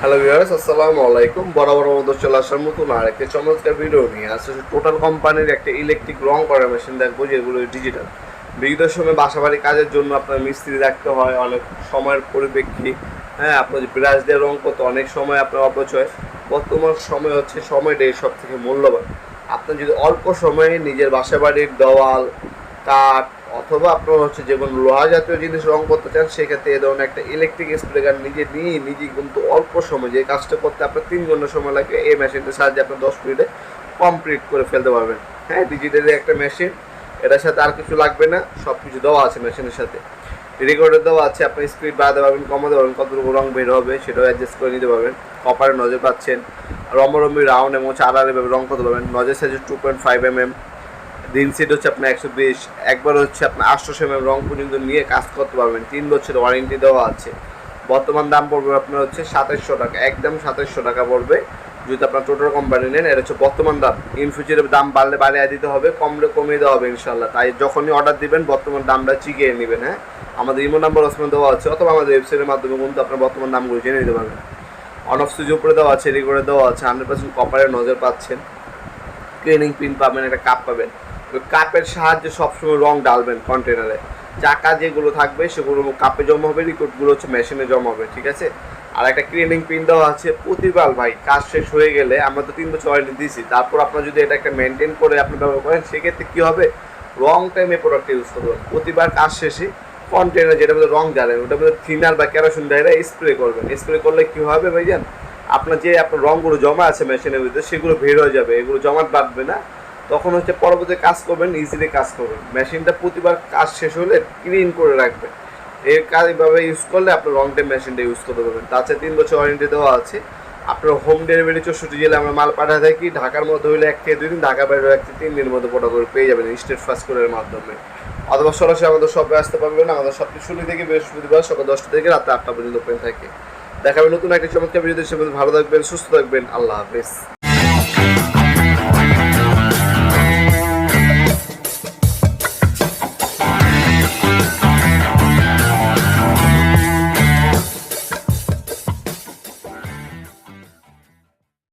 Hello viewers আসসালামু আলাইকুম। বরাবর মতো চলে আসার নতুন আর একটা চমৎকার ভিডিও নিয়ে। আসছে টোটাল কোম্পানির একটা ইলেকট্রিক রং করার মেশিন দেখব, যেগুলো ডিজিটাল বিগত সময় বাসাবাড়ি কাজের জন্য আপনার মিস্ত্রি রাখতে হয়, অনেক সময়ের পরিপ্রেক্ষী হ্যাঁ আপনার ব্রাশ দিয়ে রং করতে অনেক সময় আপনার অপচয়। বর্তমান সময় হচ্ছে সময়টাই সব থেকে মূল্যবান। আপনার যদি অল্প সময়ে নিজের বাসাবাড়ির দেওয়াল কাঠ অথবা আপনার হচ্ছে যে কোনো লোহা জাতীয় জিনিস রং করতে চান, সেক্ষেত্রে এ ধরনের একটা ইলেকট্রিক স্প্রে গান নিজে নিয়ে নিজে কিন্তু অল্প সময় যে কাজটা করতে আপনার তিন ঘণ্টা সময় লাগে এই মেশিনটার সাহায্যে আপনার দশ মিনিটে কমপ্লিট করে ফেলতে পারবেন। হ্যাঁ ডিজিটালি একটা মেশিন এটার সাথে আর কিছু লাগবে না সব কিছু দেওয়া আছে মেশিনের সাথে। রেকর্ডার দেওয়া আছে, আপনি স্পিড বাড়াতে পারবেন, কমাতে পারবেন, কতটুকু রং বের হবে সেটাও অ্যাডজাস্ট করে নিতে পারবেন। কপারে নজর পাচ্ছেন, রমরমি রাউন্ড এবং চার এভাবে রং করতে পারবেন nozzle size two point five M M দিন সেট হচ্ছে আপনার একশো বিশ, একবার হচ্ছে আপনার আটশো এম রং পর্যন্ত নিয়ে কাজ করতে পারবেন। তিন বছর ওয়ারেন্টি দেওয়া আছে। বর্তমান দাম পড়বে আপনার হচ্ছে সাতাশশো টাকা, একদম সাতাশশো টাকা পড়বে। যদি আপনার টোটাল কোম্পানি নেন এটা হচ্ছে বর্তমান দাম। ইন ফিউচারে দাম বাড়লে বাড়িয়ে দিতে হবে, কমলে কমিয়ে দেওয়া হবে ইনশাল্লাহ তাই যখনই অর্ডার দিবেন, বর্তমান দামটা চিকিয়ে নেবেন হ্যাঁ? আমাদের ইমো নাম্বার ওসমান দেওয়া আছে, অথবা আমাদের ওয়েবসাইটের মাধ্যমে কিন্তু আপনার বর্তমান দামগুলো জেনে নিতে পারবেন। অন অফ সুইচ উপরে দেওয়া আছে রেগুলে দেওয়া আছে হান্ড্রেড পার্সেন্ট কপারের নজর পাচ্ছেন। ক্লিনিং পিন পাবেন, একটা কাপ পাবেন। কাপের সাহায্যে সবসময় রং ডালবেন কন্টেনারে চাকা যেগুলো থাকবে, সেগুলো কাপে জমা হবে রিকোর্ডগুলো হচ্ছে মেশিনে জমা হবে, ঠিক আছে? আর একটা ক্লিনিং পিন দেওয়া আছে। প্রতিবার ভাই, কাজ শেষ হয়ে গেলে আমরা তো তিন বছর ওয়ারেন্টি দিয়েছি। তারপর আপনার যদি এটা একটা মেনটেন করে আপনি ব্যবহার করেন, সেক্ষেত্রে কী হবে? রং টাইমে প্রোডাক্ট ইউজ করবেন প্রতিবার কাজ শেষে কন্টেনার যেটা মধ্যে রং জ্বালেন ওটার মধ্যে থিনার বা কেরোসিন ডাইরা স্প্রে করবেন। স্প্রে করলে কী হবে ভাইজান? আপনার যে আপনার রঙগুলো জমা আছে মেশিনের ভিতরে, সেগুলো বের হয়ে যাবে। এগুলো জমাট বাঁধবে না। তখন হচ্ছে পরবর্তী কাজ করবেন ইজিলি কাজ করবেন। মেশিনটা প্রতিবার কাজ শেষ হলে ক্লিন করে রাখবেন। এর কাজ এইভাবে ইউজ করলে আপনার রং টাইম মেশিনটা ইউজ করতে পারবেন। তাছাড়া তিন বছর ওয়ারেন্টি দেওয়া আছে। আপনার হোম ডেলিভারি চৌষট্টি জেলে আমরা মাল পাঠা থাকি। ঢাকার মধ্যে হলে এক থেকে দুই দিন ঢাকা বাইরে এক থেকে তিন দিনের মধ্যে পোটা করে পেয়ে যাবেন স্টেট ফাস্ট কোডের মাধ্যমে। অথবা সরাসরি আমাদের শপে আসতে পারবেন। আমাদের সব শুরু থেকে বৃহস্পতিবার সকাল দশটা থেকে রাত আটটা পর্যন্ত ওপেন থাকে। দেখাবেন নতুন একটা চমৎকার ভিডিও ভালো থাকবেন, সুস্থ থাকবেন। আল্লাহ হাফেজ।